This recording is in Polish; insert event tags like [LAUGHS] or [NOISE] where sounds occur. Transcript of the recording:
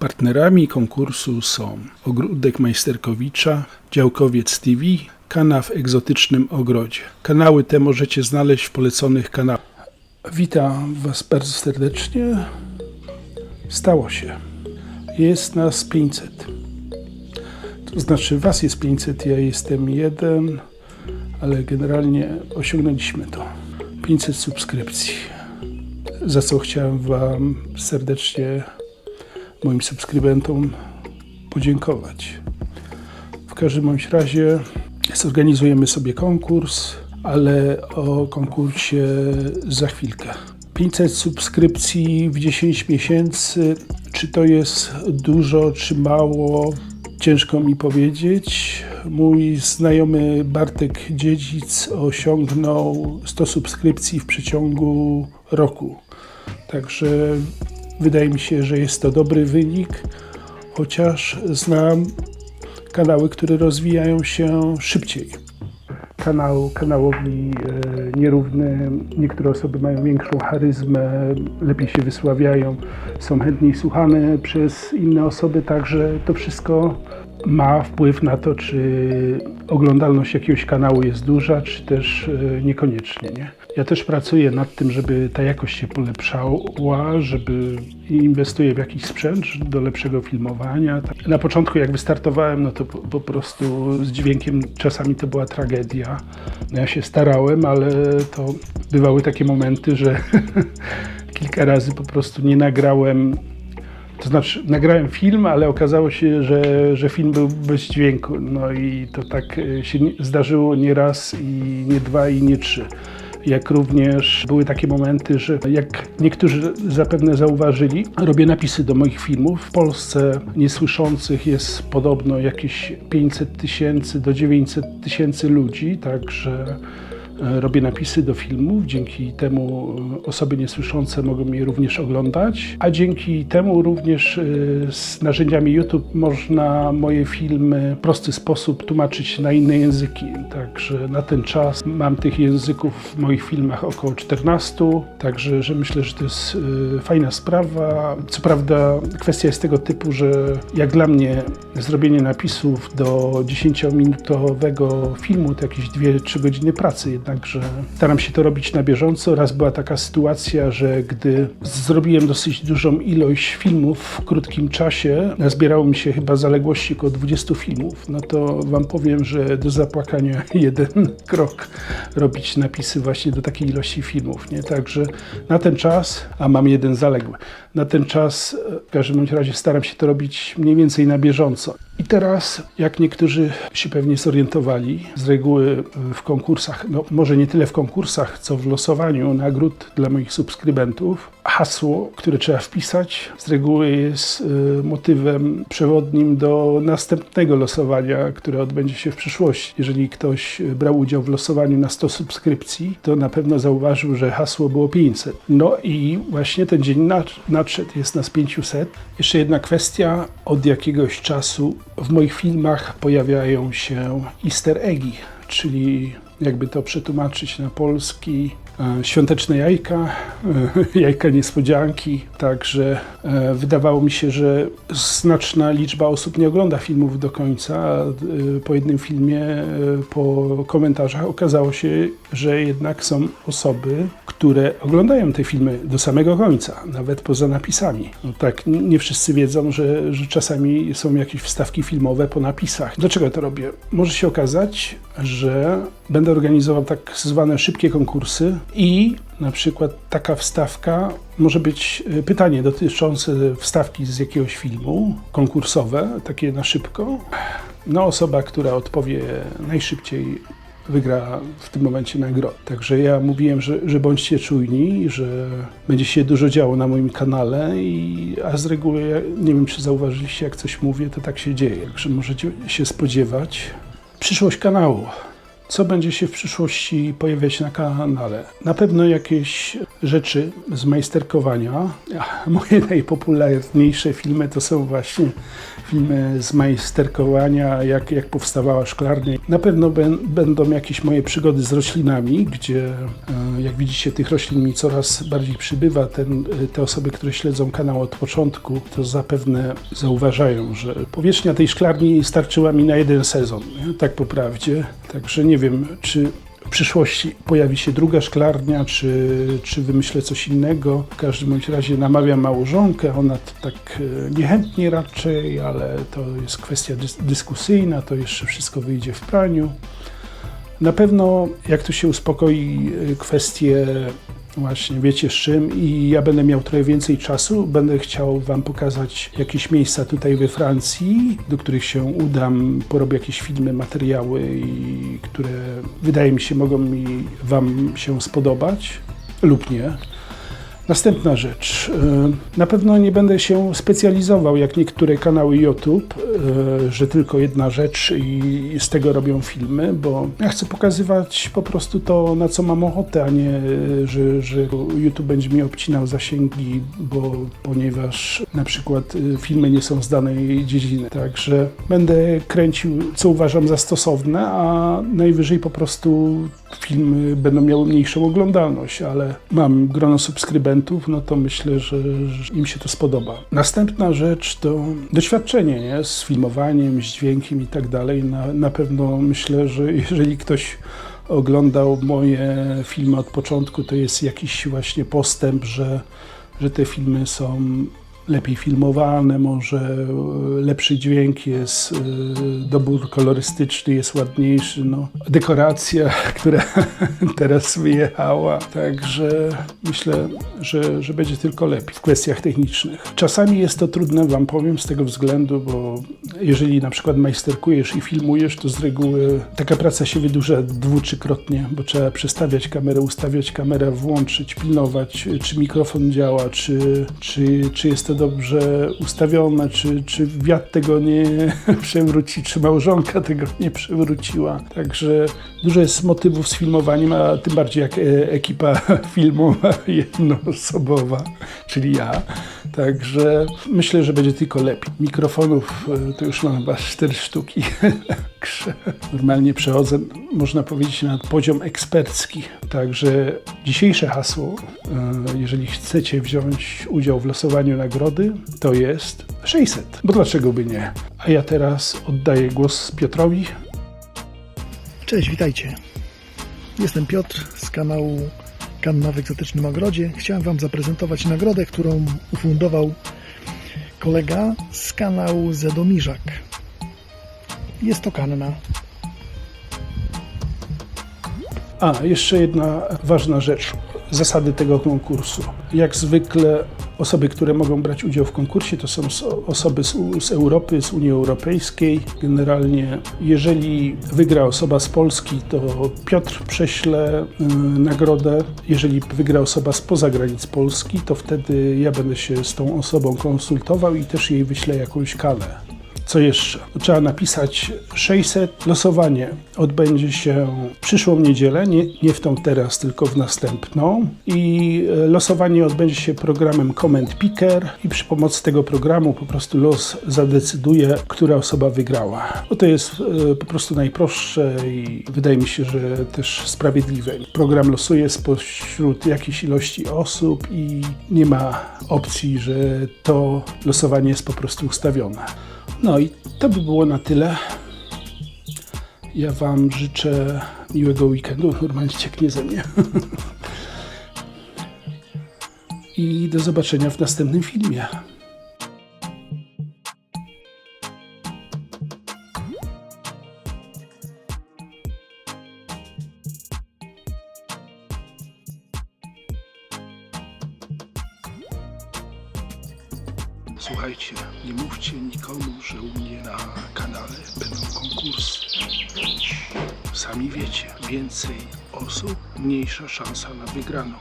Partnerami konkursu są Ogródek Majsterkowicza, Działkowiec TV, Kana w egzotycznym ogrodzie. Kanały te możecie znaleźć w poleconych kanałach. Witam Was bardzo serdecznie. Stało się. Jest nas 500. To znaczy Was jest 500, ja jestem jeden, ale generalnie osiągnęliśmy to. 500 subskrypcji. Za co chciałem Wam serdecznie, moim subskrybentom, podziękować. W każdym razie zorganizujemy sobie konkurs, ale o konkursie za chwilkę. 500 subskrypcji w 10 miesięcy. Czy to jest dużo, czy mało? Ciężko mi powiedzieć. Mój znajomy Bartek Dziedzic osiągnął 100 subskrypcji w przeciągu roku. Także wydaje mi się, że jest to dobry wynik, chociaż znam kanały, które rozwijają się szybciej. Kanał kanałowi e, nierówny. Niektóre osoby mają większą charyzmę, lepiej się wysławiają, są chętniej słuchane przez inne osoby, także to wszystko ma wpływ na to, czy oglądalność jakiegoś kanału jest duża, czy też e, niekoniecznie. Nie? Ja też pracuję nad tym, żeby ta jakość się polepszała, żeby inwestuję w jakiś sprzęt do lepszego filmowania. Na początku jak wystartowałem, no to po, po prostu z dźwiękiem czasami to była tragedia. No ja się starałem, ale to bywały takie momenty, że [LAUGHS] kilka razy po prostu nie nagrałem to znaczy, nagrałem film, ale okazało się, że, że film był bez dźwięku. No i to tak się zdarzyło nie raz, i nie dwa, i nie trzy. Jak również były takie momenty, że jak niektórzy zapewne zauważyli, robię napisy do moich filmów. W Polsce niesłyszących jest podobno jakieś 500 tysięcy do 900 tysięcy ludzi, także robię napisy do filmów. Dzięki temu e, osoby niesłyszące mogą je również oglądać, a dzięki temu również e, z narzędziami YouTube można moje filmy w prosty sposób tłumaczyć na inne języki. Także na ten czas mam tych języków w moich filmach około 14, także że myślę, że to jest e, fajna sprawa. Co prawda kwestia jest tego typu, że jak dla mnie zrobienie napisów do 10-minutowego filmu to jakieś 2-3 godziny pracy, jednakże staram się to robić na bieżąco. Raz była taka sytuacja, że gdy zrobiłem dosyć dużą ilość filmów w krótkim czasie, zbierało mi się chyba zaległości około 20 filmów, no to wam powiem, że do zapłakania [LAUGHS] jeden krok robić napisy właśnie do takiej ilości filmów, nie? Także na ten czas, a mam jeden zaległy, na ten czas e, w każdym razie staram się to robić mniej więcej na bieżąco. I teraz, jak niektórzy się pewnie zorientowali, z reguły w konkursach, no może nie tyle w konkursach, co w losowaniu nagród dla moich subskrybentów, hasło, które trzeba wpisać, z reguły jest e, motywem przewodnim do następnego losowania, które odbędzie się w przyszłości. Jeżeli ktoś e, brał udział w losowaniu na 100 subskrypcji, to na pewno zauważył, że hasło było 500. No i właśnie ten dzień nad- nadszedł, jest nas 500. Jeszcze jedna kwestia, od jakiegoś czasu w moich filmach pojawiają się easter eggi, czyli jakby to przetłumaczyć na polski, e, świąteczne jajka, e, [LAUGHS] jajka niespodzianki. Także e, wydawało mi się, że znaczna liczba osób nie ogląda filmów do końca. Po jednym filmie, po komentarzach okazało się, że jednak są osoby, które oglądają te filmy do samego końca, nawet poza napisami. No tak, nie wszyscy wiedzą, że, że czasami są jakieś wstawki filmowe po napisach. Dlaczego to robię? Może się okazać, że będę organizował tak zwane szybkie konkursy i na przykład taka wstawka może być y, pytanie dotyczące wstawki z jakiegoś filmu, konkursowe, takie na szybko. No, osoba, która odpowie najszybciej wygra w tym momencie nagrodę. Także ja mówiłem, że, że bądźcie czujni, że będzie się dużo działo na moim kanale, i, a z reguły, nie wiem czy zauważyliście, jak coś mówię, to tak się dzieje. Także możecie się spodziewać. Przyszłość kanału. Co będzie się w przyszłości pojawiać na kanale? Na pewno jakieś rzeczy z majsterkowania. [LAUGHS] Moje najpopularniejsze filmy to są właśnie filmy z majsterkowania, jak, jak powstawała szklarnia. Na pewno ben, będą jakieś moje przygody z roślinami, gdzie e, jak widzicie tych roślin mi coraz bardziej przybywa. Ten, e, te osoby, które śledzą kanał od początku, to zapewne zauważają, że powierzchnia tej szklarni starczyła mi na jeden sezon, nie? tak po prawdzie. Także nie wiem, czy w przyszłości pojawi się druga szklarnia, czy, czy wymyślę coś innego. W każdym bądź razie namawiam małżonkę, ona tak e, niechętnie raczej, ale to jest kwestia dys- dyskusyjna, to jeszcze wszystko wyjdzie w praniu. Na pewno jak to się uspokoi y, kwestie właśnie wiecie z czym i ja będę miał trochę więcej czasu, będę chciał wam pokazać jakieś miejsca tutaj we Francji, do których się udam, porobię jakieś filmy, materiały, które wydaje mi się mogą mi wam się spodobać lub nie. Następna rzecz. e, Na pewno nie będę się specjalizował jak niektóre kanały YouTube, e, że tylko jedna rzecz i z tego robią filmy, bo ja chcę pokazywać po prostu to, na co mam ochotę, a nie, że, że YouTube będzie mi obcinał zasięgi, bo ponieważ na przykład e, filmy nie są z danej dziedziny. Także będę kręcił, co uważam za stosowne, a najwyżej po prostu filmy będą miały mniejszą oglądalność, ale mam grono subskrybentów, no to myślę, że, że im się to spodoba. Następna rzecz to doświadczenie nie? z filmowaniem, z dźwiękiem i tak dalej. Na, na pewno myślę, że jeżeli ktoś oglądał moje filmy od początku, to jest jakiś właśnie postęp, że, że te filmy są lepiej filmowane, może e, lepszy dźwięk jest, e, dobór kolorystyczny jest ładniejszy, no. Dekoracja, [LAUGHS] która [LAUGHS] teraz wyjechała, także myślę, że, że będzie tylko lepiej w kwestiach technicznych. Czasami jest to trudne, wam powiem, z tego względu, bo jeżeli na przykład majsterkujesz i filmujesz, to z reguły taka praca się wydłuża dwu, trzykrotnie, bo trzeba przestawiać kamerę, ustawiać kamerę, włączyć, pilnować, czy mikrofon działa, czy, czy, czy jest to dobrze ustawione, czy, czy wiatr tego nie [LAUGHS] przewróci, czy małżonka tego nie przewróciła. Także dużo jest motywów z filmowaniem, a tym bardziej jak e, ekipa [LAUGHS] filmowa jednoosobowa, czyli ja. Także myślę, że będzie tylko lepiej. Mikrofonów e, to już mam chyba cztery sztuki. [LAUGHS] Normalnie przechodzę, można powiedzieć, na poziom ekspercki. Także dzisiejsze hasło, e, jeżeli chcecie wziąć udział w losowaniu nagrody, to jest 600. Bo dlaczego by nie? A ja teraz oddaję głos Piotrowi. Cześć, witajcie. Jestem Piotr z kanału Kanna w Egzotycznym Ogrodzie. Chciałem Wam zaprezentować nagrodę, którą ufundował kolega z kanału Zedomirzak. Jest to kanna. A, jeszcze jedna ważna rzecz. Zasady tego konkursu. Jak zwykle osoby, które mogą brać udział w konkursie, to są osoby z, z Europy, z Unii Europejskiej. Generalnie, jeżeli wygra osoba z Polski, to Piotr prześle y, nagrodę. Jeżeli wygra osoba spoza granic Polski, to wtedy ja będę się z tą osobą konsultował i też jej wyślę jakąś kalę. Co jeszcze? Trzeba napisać 600. Losowanie odbędzie się przyszłą niedzielę, nie, nie w tą teraz, tylko w następną. I e, losowanie odbędzie się programem Comment Picker i przy pomocy tego programu po prostu los zadecyduje, która osoba wygrała. Bo to jest e, po prostu najprostsze i wydaje mi się, że też sprawiedliwe. Program losuje spośród jakiejś ilości osób i nie ma opcji, że to losowanie jest po prostu ustawione. No i to by było na tyle. Ja Wam życzę miłego weekendu. Normalnie cieknie ze mnie. [LAUGHS] I do zobaczenia w następnym filmie. Słuchajcie, nie mówcie nikomu, że u mnie na kanale będą konkursy. Sami wiecie, więcej osób, mniejsza szansa na wygraną.